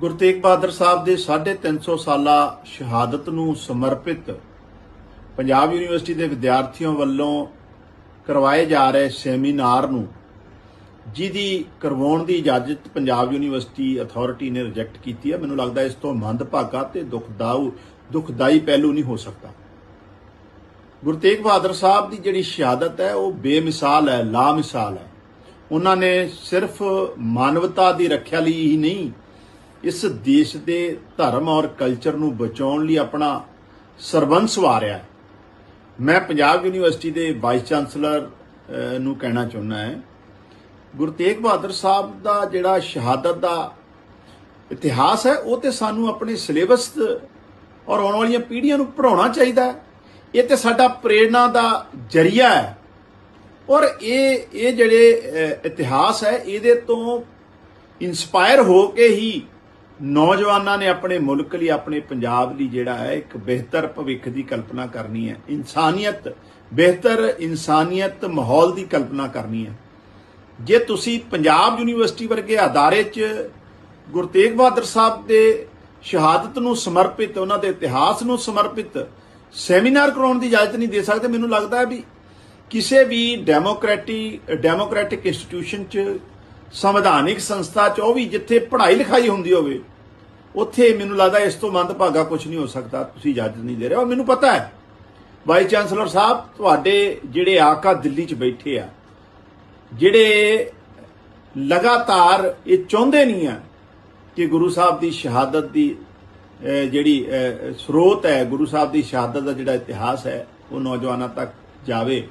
ਗੁਰੂ ਤੇਗ ਬਹਾਦਰ ਸਾਹਿਬ ਦੇ 350 ਸਾਲਾ ਸ਼ਹਾਦਤ ਨੂੰ ਸਮਰਪਿਤ ਪੰਜਾਬ ਯੂਨੀਵਰਸਿਟੀ ਦੇ ਵਿਦਿਆਰਥੀਆਂ ਵੱਲੋਂ ਕਰਵਾਏ ਜਾ ਰਹੇ ਸੈਮੀਨਾਰ ਨੂੰ, ਜਿਹਦੀ ਕਰਵਾਉਣ ਦੀ ਇਜਾਜ਼ਤ ਪੰਜਾਬ ਯੂਨੀਵਰਸਿਟੀ ਅਥਾਰਟੀ ਨੇ ਰਿਜੈਕਟ ਕੀਤੀ ਹੈ। ਮੈਨੂੰ ਲੱਗਦਾ ਇਸ ਤੋਂ ਮੰਦਭਾਗਾ ਤੇ ਦੁਖਦਾਊ, ਦੁਖਦਾਈ ਪਹਿਲੂ ਨਹੀਂ ਹੋ ਸਕਦਾ। ਗੁਰੂ ਤੇਗ ਬਹਾਦਰ ਸਾਹਿਬ ਦੀ ਜਿਹੜੀ ਸ਼ਹਾਦਤ ਹੈ, ਉਹ ਬੇਮਿਸਾਲ ਹੈ ਲਾ ਮਿਸਾਲ ਹੈ। ਉਹਨਾਂ ਨੇ ਸਿਰਫ ਮਾਨਵਤਾ ਦੀ ਰੱਖਿਆ ਲਈ ਹੀ ਨਹੀਂ ਇਸ ਦੇਸ਼ ਦੇ ਧਰਮ ਔਰ ਕਲਚਰ ਨੂੰ ਬਚਾਉਣ ਲਈ ਆਪਣਾ ਸਰਬੰਸ ਵਾਰਿਆ ਹੈ। ਮੈਂ ਪੰਜਾਬ ਯੂਨੀਵਰਸਿਟੀ ਦੇ ਵਾਈਸ ਚਾਂਸਲਰ ਨੂੰ ਕਹਿਣਾ ਚਾਹੁੰਦਾ ਹੈ। ਗੁਰੂ ਤੇਗ ਬਹਾਦਰ ਸਾਹਿਬ ਦਾ ਜਿਹੜਾ ਸ਼ਹਾਦਤ ਦਾ ਇਤਿਹਾਸ ਹੈ, ਉਹ ਤੇ ਸਾਨੂੰ ਆਪਣੇ ਸਿਲੇਬਸ ਔਰ ਆਉਣ ਵਾਲੀਆਂ ਪੀੜ੍ਹੀਆਂ ਨੂੰ ਪੜਾਉਣਾ ਚਾਹੀਦਾ ਹੈ। ਇਹ ਤੇ ਸਾਡਾ ਪ੍ਰੇਰਣਾ ਦਾ ਜਰੀਆ ਹੈ। ਔਰ ਇਹ ਇਹ ਜਿਹੜੇ ਇਤਿਹਾਸ ਹੈ, ਇਹਦੇ ਤੋਂ ਇਨਸਪਾਇਰ ਹੋ ਕੇ ਹੀ ਨੌਜਵਾਨਾਂ ਨੇ ਆਪਣੇ ਮੁਲਕ ਲਈ, ਆਪਣੇ ਪੰਜਾਬ ਲਈ ਜਿਹੜਾ ਹੈ, ਇੱਕ ਬਿਹਤਰ ਭਵਿੱਖ ਦੀ ਕਲਪਨਾ ਕਰਨੀ ਹੈ। ਇਨਸਾਨੀਅਤ, ਬਿਹਤਰ ਇਨਸਾਨੀਅਤ ਮਾਹੌਲ ਦੀ ਕਲਪਨਾ ਕਰਨੀ ਹੈ। ਜੇ ਤੁਸੀਂ ਪੰਜਾਬ ਯੂਨੀਵਰਸਿਟੀ ਵਰਗੇ ਅਦਾਰੇ 'ਚ ਗੁਰੂ ਤੇਗ ਬਹਾਦਰ ਸਾਹਿਬ ਦੇ ਸ਼ਹਾਦਤ ਨੂੰ ਸਮਰਪਿਤ, ਉਹਨਾਂ ਦੇ ਇਤਿਹਾਸ ਨੂੰ ਸਮਰਪਿਤ ਸੈਮੀਨਾਰ ਕਰਾਉਣ ਦੀ ਇਜਾਜ਼ਤ ਨਹੀਂ ਦੇ ਸਕਦੇ, ਮੈਨੂੰ ਲੱਗਦਾ ਹੈ ਵੀ ਕਿਸੇ ਵੀ ਡੈਮੋਕ੍ਰੈਟਿਕ ਡੈਮੋਕ੍ਰੈਟਿਕ ਇੰਸਟੀਟਿਊਸ਼ਨ 'ਚ ਸੰਵਿਧਾਨਿਕ ਸੰਸਥਾ 'ਚ ਉਹ ਵੀ ਜਿੱਥੇ ਪੜ੍ਹਾਈ ਲਿਖਾਈ ਹੁੰਦੀ ਹੋਵੇ, ਉੱਥੇ ਮੈਨੂੰ ਲੱਗਦਾ ਇਸ ਤੋਂ ਮੰਦਭਾਗਾ ਕੁਝ ਨਹੀਂ ਹੋ ਸਕਦਾ, ਤੁਸੀਂ ਇਜਾਜ਼ਤ ਨਹੀਂ ਦੇ ਰਹੇ ਔਰ ਮੈਨੂੰ ਪਤਾ ਹੈ ਵਾਈਸ ਚਾਂਸਲਰ ਸਾਹਿਬ, ਤੁਹਾਡੇ ਜਿਹੜੇ ਆਕਾ ਦਿੱਲੀ 'ਚ ਬੈਠੇ ਆ, ਜਿਹੜੇ ਲਗਾਤਾਰ ਇਹ ਚਾਹੁੰਦੇ ਨਹੀਂ ਆ ਕਿ ਗੁਰੂ ਸਾਹਿਬ ਦੀ ਸ਼ਹਾਦਤ ਦੀ ਜਿਹੜੀ ਸਰੋਤ ਹੈ, ਗੁਰੂ ਸਾਹਿਬ ਦੀ ਸ਼ਹਾਦਤ ਦਾ ਜਿਹੜਾ ਇਤਿਹਾਸ ਹੈ, ਉਹ ਨੌਜਵਾਨਾਂ ਤੱਕ ਜਾਵੇ।